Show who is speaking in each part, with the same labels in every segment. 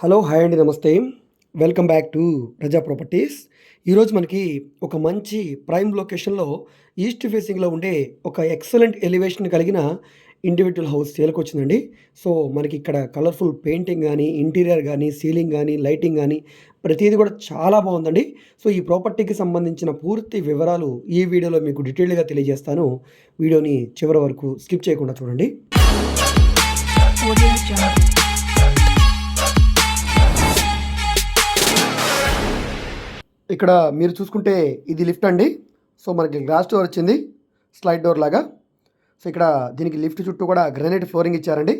Speaker 1: Hello hi అండి నమస్తే. Welcome back to Praja properties. ఈరోజు మనకి ఒక మంచి ప్రైమ్ లొకేషన్లో ఈస్ట్ ఫేసింగ్లో ఉండే ఒక ఎక్సలెంట్ ఎలివేషన్ కలిగిన ఇండివిజువల్ హౌస్ సేల్కి వచ్చిందండి సో మనకి ఇక్కడ కలర్ఫుల్ పెయింటింగ్ కానీ ఇంటీరియర్ కానీ సీలింగ్ కానీ లైటింగ్ కానీ ప్రతిదీ కూడా చాలా బాగుందండి. సో ఈ ప్రాపర్టీకి సంబంధించిన పూర్తి వివరాలు ఈ వీడియోలో మీకు డీటెయిల్గా తెలియజేస్తాను. వీడియోని చివరి వరకు స్కిప్ చేయకుండా చూడండి. ఇక్కడ మీరు చూసుకుంటే ఇది లిఫ్ట్ అండి. సో మనకి గ్లాస్ డోర్ వచ్చింది. స్లైడ్ డోర్ లాగా. సో ఇక్కడ దీనికి లిఫ్ట్ చుట్టూ కూడా గ్రనైట్ ఫ్లోరింగ్ ఇచ్చారండి.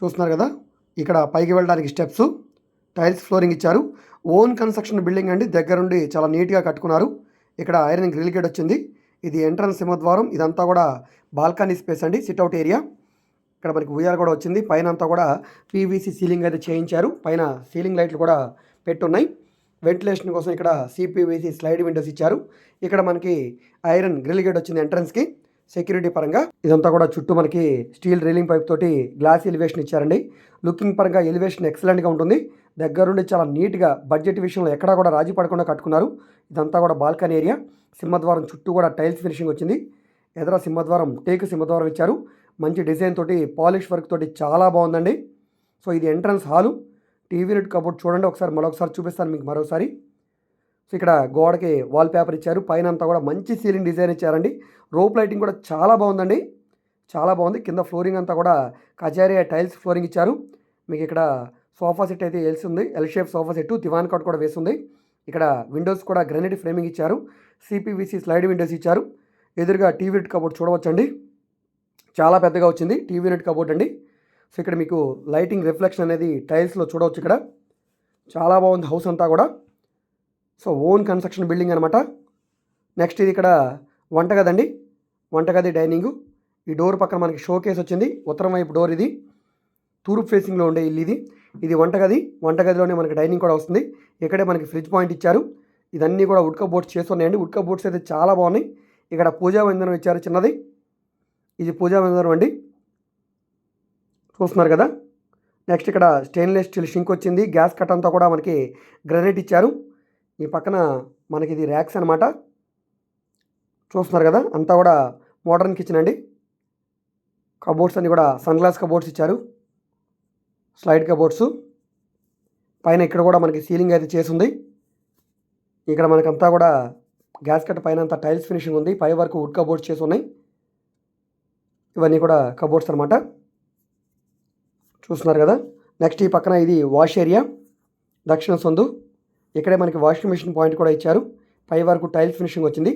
Speaker 1: చూస్తున్నారు కదా? ఇక్కడ పైకి వెళ్ళడానికి స్టెప్స్ టైల్స్ ఫ్లోరింగ్ ఇచ్చారు. ఓన్ కన్స్ట్రక్షన్ బిల్డింగ్ అండి. దగ్గరుండి చాలా నీట్గా కట్టుకున్నారు. ఇక్కడ ఐరన్ గ్రిల్ గేట్ వచ్చింది. ఇది ఎంట్రన్స్ సింహద్వారం. ఇదంతా కూడా బాల్కనీ స్పేస్ అండి. Sit out area. ఇక్కడ మనకి ఉయ్యాల కూడా వచ్చింది. పైన అంతా కూడా పీవీసీ సీలింగ్ అయితే చేయించారు. పైన సీలింగ్ లైట్లు కూడా పెట్టున్నాయి. వెంటిలేషన్ కోసం ఇక్కడ సిపివిసి స్లైడ్ విండోస్ ఇచ్చారు. ఇక్కడ మనకి ఐరన్ గ్రిల్ గేట్ వచ్చింది ఎంట్రన్స్కి. సెక్యూరిటీ పరంగా ఇదంతా కూడా చుట్టూ మనకి స్టీల్ రీలింగ్ పైప్ తోటి గ్లాస్ ఎలివేషన్ ఇచ్చారండి. లుకింగ్ పరంగా ఎలివేషన్ ఎక్సలెంట్గా ఉంటుంది. దగ్గరుండి చాలా నీట్గా బడ్జెట్ విషయంలో ఎక్కడా కూడా రాజీ పడకుండా కట్టుకున్నారు. ఇదంతా కూడా బాల్కనీ ఏరియా. సింహద్వారం చుట్టూ కూడా టైల్స్ ఫినిషింగ్ వచ్చింది. ఎదర సింహద్వారం టేకు సింహద్వారం ఇచ్చారు. మంచి డిజైన్ తోటి పాలిష్ వర్క్ తోటి చాలా బాగుందండి. సో ఇది entrance hall. TV red cupboard చూడండి ఒకసారి మరొకసారి చూపిస్తాను మీకు మరోసారి. సో ఇక్కడ గోడకి వాల్ పేపర్ ఇచ్చారు. పైన అంతా కూడా మంచి సీలింగ్ డిజైన్ ఇచ్చారండి. రోప్ లైటింగ్ కూడా చాలా బాగుందండి. చాలా బాగుంది. కింద ఫ్లోరింగ్ అంతా కూడా కజారియా టైల్స్ ఫ్లోరింగ్ ఇచ్చారు. మీకు ఇక్కడ సోఫా సెట్ అయితే ఎల్సి ఉంది. L shape sofa set divan cot కూడా వేసింది. ఇక్కడ విండోస్ కూడా గ్రనైట్ ఫ్రేమింగ్ ఇచ్చారు. సిపివిసి స్లైడ్ విండోస్ ఇచ్చారు. ఎదురుగా టీవీ నెట్ కబోర్డ్ చూడవచ్చండి. చాలా పెద్దగా వచ్చింది. టీవీ నెట్ కబోర్డ్ అండి. సో ఇక్కడ మీకు లైటింగ్ రిఫ్లెక్షన్ అనేది టైల్స్లో చూడవచ్చు ఇక్కడ. చాలా బాగుంది హౌస్ అంతా కూడా. సో ఓన్ కన్స్ట్రక్షన్ బిల్డింగ్ అనమాట నెక్స్ట్ ఇది ఇక్కడ వంటగది అండి వంటగది డైనింగ్. ఈ డోర్ పక్కన మనకి షో కేస్ వచ్చింది. ఉత్తరం వైపు డోర్ ఇది. తూర్పు ఫేసింగ్లో ఉండే ఇల్లు ఇది. ఇది వంటగది. వంటగదిలోనే మనకి డైనింగ్ కూడా వస్తుంది. ఇక్కడే మనకి ఫ్రిడ్జ్ పాయింట్ ఇచ్చారు. ఇదన్నీ కూడా ఉడ్క బోట్స్ చేస్తున్నాయండి. ఉడ్క బోట్స్ అయితే చాలా బాగున్నాయి. ఇక్కడ పూజా వందనం ఇచ్చారు చిన్నది. ఇది పూజా వందనం అండి. చూస్తున్నారు కదా? నెక్స్ట్ ఇక్కడ స్టెయిన్లెస్ స్టీల్ షింక్ వచ్చింది. గ్యాస్ కట్ అంతా కూడా మనకి గ్రనైట్ ఇచ్చారు. ఈ పక్కన మనకి ఇది ర్యాక్స్ అనమాట చూస్తున్నారు కదా? అంతా కూడా మోడర్న్ కిచెన్ అండి. కబోర్డ్స్ అన్ని కూడా సన్ గ్లాస్ కబోర్డ్స్ ఇచ్చారు. స్లైడ్ కబోర్డ్స్ పైన ఇక్కడ కూడా మనకి సీలింగ్ అయితే చేసింది ఇక్కడ మనకంతా కూడా గ్యాస్ కట్ పైన అంతా టైల్స్ ఫినిషింగ్ ఉంది. పై వరకు వుడ్ కబోర్డ్స్ చేసి ఉన్నాయి. ఇవన్నీ కూడా కబోర్డ్స్ అనమాట చూస్తున్నారు కదా? నెక్స్ట్ ఈ పక్కన ఇది వాష్ ఏరియా దక్షిణ సొందు. ఇక్కడే మనకి వాషింగ్ మిషన్ పాయింట్ కూడా ఇచ్చారు. పై వరకు టైల్స్ ఫినిషింగ్ వచ్చింది.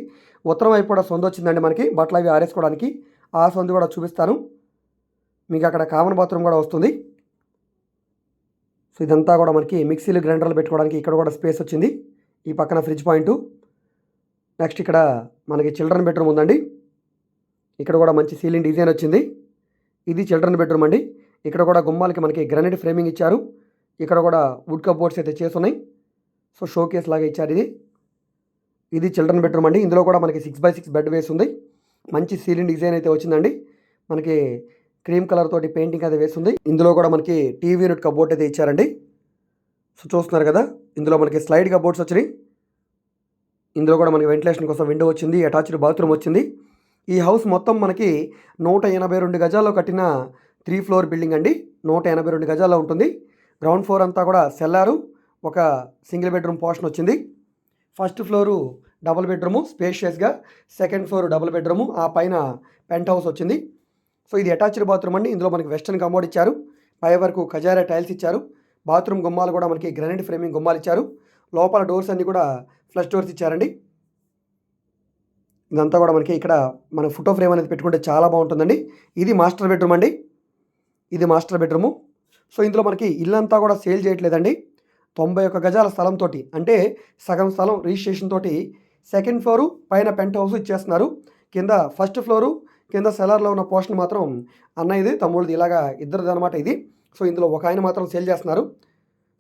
Speaker 1: ఉత్తరం వైపు కూడా సొంత వచ్చిందండి మనకి. బట్టలు అవి ఆరేసుకోవడానికి. ఆ సొందు కూడా చూపిస్తాను. మీకు అక్కడ కామన్ బాత్రూమ్ కూడా వస్తుంది. సో ఇదంతా కూడా మనకి మిక్సీలు గ్రైండర్లు పెట్టుకోవడానికి ఇక్కడ కూడా స్పేస్ వచ్చింది. ఈ పక్కన ఫ్రిడ్జ్ పాయింట్ నెక్స్ట్ ఇక్కడ మనకి చిల్డ్రన్ బెడ్రూమ్ ఉందండి. ఇక్కడ కూడా మంచి సీలింగ్ డిజైన్ వచ్చింది. ఇది చిల్డ్రన్ బెడ్రూమ్ అండి. ఇక్కడ కూడా గుమ్మాలకి మనకి గ్రానైట్ ఫ్రేమింగ్ ఇచ్చారు. ఇక్కడ కూడా వుడ్ కబోర్డ్స్ అయితే చేస్తున్నాయి. సో షో కేస్ లాగా ఇచ్చారు ఇది. ఇది చిల్డ్రన్ బెడ్రూమ్ అండి. ఇందులో కూడా మనకి సిక్స్ బై సిక్స్ బెడ్ వేసి ఉంది. మంచి సీలింగ్ డిజైన్ అయితే వచ్చిందండి. మనకి క్రీమ్ కలర్ తోటి పెయింటింగ్ అయితే వేస్తుంది ఇందులో కూడా మనకి టీవీ యూనిట్ కబోర్డ్ అయితే ఇచ్చారండి. సో చూస్తున్నారు కదా ఇందులో మనకి స్లైడ్ కబోర్డ్స్ వచ్చినాయి. ఇందులో కూడా మనకి వెంటిలేషన్ కోసం విండో వచ్చింది అటాచ్డ్ బాత్రూమ్ వచ్చింది. ఈ హౌస్ మొత్తం మనకి నూట ఎనభై రెండు గజాల్లో కట్టిన త్రీ ఫ్లోర్ బిల్డింగ్ అండి. నూట ఎనభై రెండు గజాల్లో ఉంటుంది. గ్రౌండ్ ఫ్లోర్ అంతా కూడా సెల్లారు. ఒక సింగిల్ బెడ్రూమ్ పోర్షన్ వచ్చింది. ఫస్ట్ ఫ్లోరు డబుల్ బెడ్రూము స్పేషియస్గా. Second floor double bedroom. ఆ పైన పెంట్ హౌస్ వచ్చింది. సో ఇది అటాచ్డ్ బాత్రూమ్ అండి. ఇందులో మనకి వెస్టర్న్ కమోడ్ ఇచ్చారు. పై వరకు ఖజారా టైల్స్ ఇచ్చారు. బాత్రూమ్ గుమ్మాలు కూడా మనకి గ్రానైట్ ఫ్రేమింగ్ గుమ్మాలు ఇచ్చారు. లోపల డోర్స్ అన్నీ కూడా ఫ్లష్ డోర్స్ ఇచ్చారండి. ఇదంతా కూడా మనకి ఇక్కడ మన ఫోటో ఫ్రేమ్ అనేది పెట్టుకుంటే చాలా బాగుంటుందండి. ఇది మాస్టర్ బెడ్రూమ్ అండి. ఇది మాస్టర్ బెడ్రూము. సో ఇందులో మనకి ఇల్లంతా కూడా సేల్ చేయట్లేదండి. తొంభై ఒక్క గజాల స్థలంతో అంటే సగం స్థలం రిజిస్ట్రేషన్ తోటి సెకండ్ ఫ్లోరు పైన పెంట్ హౌస్ ఇచ్చేస్తున్నారు. కింద ఫస్ట్ ఫ్లోరు కింద సెలర్లో ఉన్న పోర్షన్ మాత్రం అన్న ఇది తమ్ముడిది ఇలాగా ఇద్దరిది అనమాట ఇది. సో ఇందులో ఒక ఆయన మాత్రం సేల్ చేస్తున్నారు.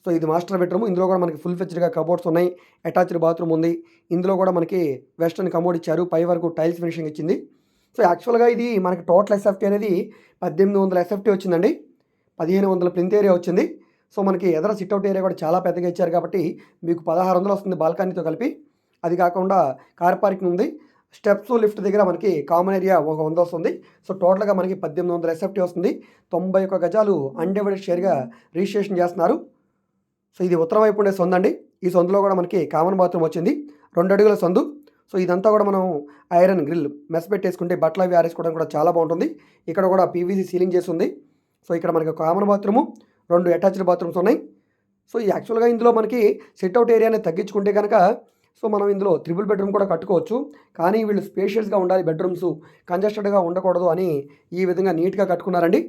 Speaker 1: సో ఇది మాస్టర్ బెడ్రూమ్. ఇందులో కూడా మనకి ఫుల్ ఫెచ్డ్గా కబోర్డ్స్ ఉన్నాయి. అటాచ్డ్ బాత్రూమ్ ఉంది. ఇందులో కూడా మనకి వెస్ట్రన్ కమోడ్ ఇచ్చారు. పై వరకు టైల్స్ ఫినిషింగ్ ఇచ్చింది. సో యాక్చువల్గా ఇది మనకి టోటల్ ఎస్ఎఫ్టీ అనేది పద్దెనిమిది వందల ఎస్ఎఫ్టీ వచ్చిందండి. పదిహేను వందల ప్లింత్ ఏరియా వచ్చింది. సో మనకి ఎదర సిట్అవుట్ ఏరియా కూడా చాలా పెద్దగా ఇచ్చారు కాబట్టి మీకు పదహారు వందలు వస్తుంది బాల్కనీతో కలిపి. అది కాకుండా కార్ పార్కింగ్ ఉంది. స్టెప్స్ లిఫ్ట్ దగ్గర మనకి కామన్ ఏరియా ఒక వంద వస్తుంది. సో టోటల్గా మనకి పద్దెనిమిది వందల ఎస్ఎఫ్టీ వస్తుంది. తొంభై ఒక్క గజాలు అన్డివైడెడ్ షేర్గా రిజిస్ట్రేషన్ చేస్తున్నారు. సో ఇది ఉత్తరం వైపు ఉండే సొందండి. అండి ఈ సొందులో కూడా మనకి కామన్ బాత్రూమ్ వచ్చింది. రెండు అడుగుల సొందు. సో ఇదంతా కూడా మనం ఐరన్ గ్రిల్ మెస్ పెట్టేసుకుంటే బట్టలు అవి ఆరేసుకోవడం కూడా చాలా బాగుంటుంది. ఇక్కడ కూడా పీవీసీ సీలింగ్ చేసి ఉంది సో ఇక్కడ మనకి కామన్ బాత్రూము రెండు అటాచ్డ్ బాత్రూమ్స్ ఉన్నాయి. సో ఈ యాక్చువల్గా ఇందులో మనకి సిట్అవుట్ ఏరియాని తగ్గించుకుంటే కనుక సో మనం ఇందులో త్రిబుల్ బెడ్రూమ్ కూడా కట్టుకోవచ్చు. కానీ వీళ్ళు స్పేషియస్గా ఉండాలి బెడ్రూమ్స్ కంజెస్టెడ్గా ఉండకూడదు అని ఈ విధంగా నీట్గా కట్టుకున్నారండి.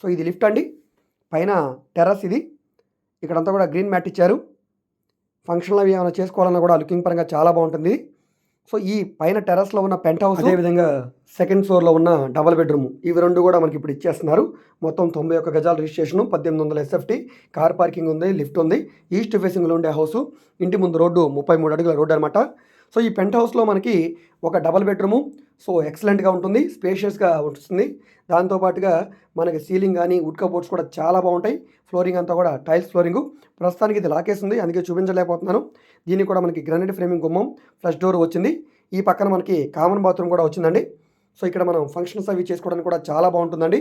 Speaker 1: సో ఇది లిఫ్ట్ అండి. పైన టెర్రస్ ఇది. ఇక్కడంతా కూడా గ్రీన్ మ్యాట్ ఇచ్చారు. ఫంక్షన్లు అవి ఏమైనా చేసుకోవాలన్నా కూడా లుకింగ్ పరంగా చాలా బాగుంటుంది. సో ఈ పైన టెర్రస్లో ఉన్న పెంట్ హౌస్ అదేవిధంగా సెకండ్ ఫ్లోర్లో ఉన్న డబల్ బెడ్రూమ్ ఇవి రెండు కూడా మనకి ఇప్పుడు ఇచ్చేస్తున్నారు. మొత్తం తొంభై ఒక్క గజాల రిజిస్ట్రేషన్ పద్దెనిమిది వందల ఎస్ఎఫ్టీ కార్ పార్కింగ్ ఉంది లిఫ్ట్ ఉంది. ఈస్ట్ ఫేసింగ్లో ఉండే హౌస్ ఇంటి ముందు రోడ్డు ముప్పై మూడు అడుగుల రోడ్డు అనమాట సో ఈ పెంట్ హౌస్లో మనకి ఒక డబల్ బెడ్రూము సో ఎక్సలెంట్గా ఉంటుంది స్పేషియస్గా ఉంటుంది. దాంతోపాటుగా మనకి సీలింగ్ కానీ ఉడ్క బోర్డ్స్ కూడా చాలా బాగుంటాయి. ఫ్లోరింగ్ అంతా కూడా టైల్స్ ఫ్లోరింగ్. ప్రస్తుతానికి ఇది లాకేసింది అందుకే చూపించలేకపోతున్నాను. దీనికి కూడా మనకి గ్రానైట్ ఫ్రేమింగ్ గుమ్మం ఫ్లష్ డోర్ వచ్చింది. ఈ పక్కన మనకి కామన్ బాత్రూమ్ కూడా వచ్చిందండి. సో ఇక్కడ మనం ఫంక్షన్స్ అవి చేసుకోవడానికి కూడా చాలా బాగుంటుందండి.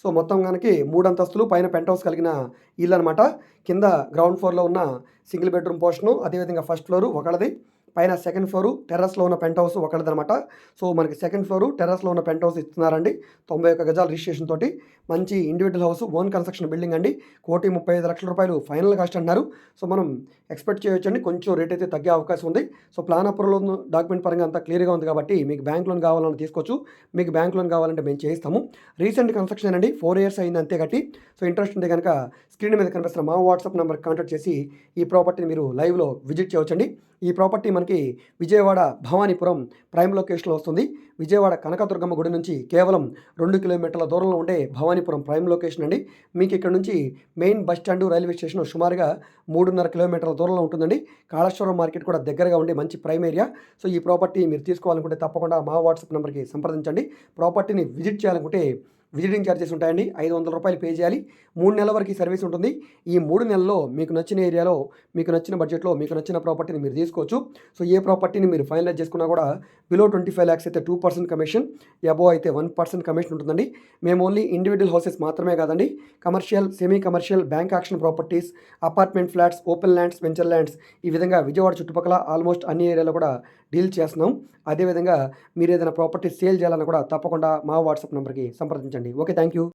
Speaker 1: సో మొత్తం కనుక మూడు అంతస్తులు పైన పెంట్ హౌస్ కలిగిన ఇల్లు అనమాట కింద గ్రౌండ్ ఫ్లోర్లో ఉన్న సింగిల్ బెడ్రూమ్ పోర్షను అదేవిధంగా ఫస్ట్ ఫ్లోరు ఒకళ్ళది. పైన సెకండ్ ఫ్లోరు టెర్రస్లో ఉన్న పెంట్ హౌస్ ఒకటిదనమాట సో మనకి సెకండ్ ఫ్లోరు టెర్రస్లో ఉన్న పెంట్ హౌస్ ఇస్తున్నారండి. తొంభై ఒక్క గజాల రిజిస్ట్రేషన్ తోటి మంచి individual house own construction building అండి. కోటి ముప్పై ఐదు లక్షల రూపాయలు ఫైనల్ కాస్ట్ అన్నారు సో మనం ఎక్స్పెక్ట్ చేయొచ్చండి. కొంచెం రేట్ అయితే తగ్గే అవకాశం ఉంది. సో ప్లాన్ అప్రూవల్ డాక్యుమెంట్ పరంగా అంతా క్లియర్గా ఉంది కాబట్టి మీకు బ్యాంక్ లోన్ కావాలని తీసుకోవచ్చు. మీకు బ్యాంక్ లోన్ కావాలంటే మేము చేయిస్తాము. రీసెంట్ కన్స్ట్రక్షన్ అండి. ఫోర్ ఇయర్స్ అయింది అంతే కట్టి సో ఇంట్రెస్ట్ ఉంటే కనుక స్క్రీన్ మీద కనిపిస్తున్న మా వాట్సాప్ నెంబర్ కాంటాక్ట్ చేసి ఈ ప్రాపర్టీని మీరు లైవ్లో విజిట్ చేయవచ్చండి ఈ ప్రాపర్టీ మనకి విజయవాడ భవానీపురం ప్రైమ్ లొకేషన్లో వస్తుంది. విజయవాడ కనకదుర్గమ్మ గుడి నుంచి కేవలం రెండు కిలోమీటర్ల దూరంలో ఉండే భవానీపురం ప్రైమ్ లొకేషన్ అండి. మీకు ఇక్కడ నుంచి main bus stand railway station సుమారుగా మూడున్నర కిలోమీటర్ల దూరంలో ఉంటుందండి. కాళేశ్వరం మార్కెట్ కూడా దగ్గరగా ఉండే మంచి ప్రైమ్ ఏరియా. సో ఈ ప్రాపర్టీ మీరు తీసుకోవాలనుకుంటే తప్పకుండా మా వాట్సాప్ నెంబర్కి సంప్రదించండి. ప్రాపర్టీని విజిట్ చేయాలనుకుంటే విజిటింగ్ ఛార్జెస్ ఉంటాయండి. ఐదు వందల రూపాయలు పే చేయాలి. మూడు నెలల వరకు ఈ సర్వీస్ ఉంటుంది. ఈ మూడు నెలల్లో మీకు నచ్చిన ఏరియాలో మీకు నచ్చిన బడ్జెట్లో మీకు నచ్చిన ప్రాపర్టీని మీరు తీసుకోవచ్చు. సో ఏ ప్రాపర్టీని మీరు ఫైనలైజ్ చేసుకున్నా కూడా బిలో ట్వంటీ ఫైవ్ ల్యాక్స్ అయితే టూ పర్సెంట్ కమిషన్ అబో అయితే వన్ పర్సెంట్ కమిషన్ ఉంటుందండి. మేము ఓన్లీ ఇండివిజువల్ హౌసెస్ మాత్రమే కాదండి. Commercial semi commercial bank action properties apartment flats open lands venture lands ఈ విధంగా విజయవాడ చుట్టుపక్కల ఆల్మోస్ట్ అన్ని ఏరియాలో కూడా డీల్ చేస్తున్నాం. అదేవిధంగా మీరు ఏదైనా ప్రాపర్టీ సేల్ చేయాలన్నా కూడా తప్పకుండా మా వాట్సాప్ నెంబర్కి సంప్రదించండి. Okay thank you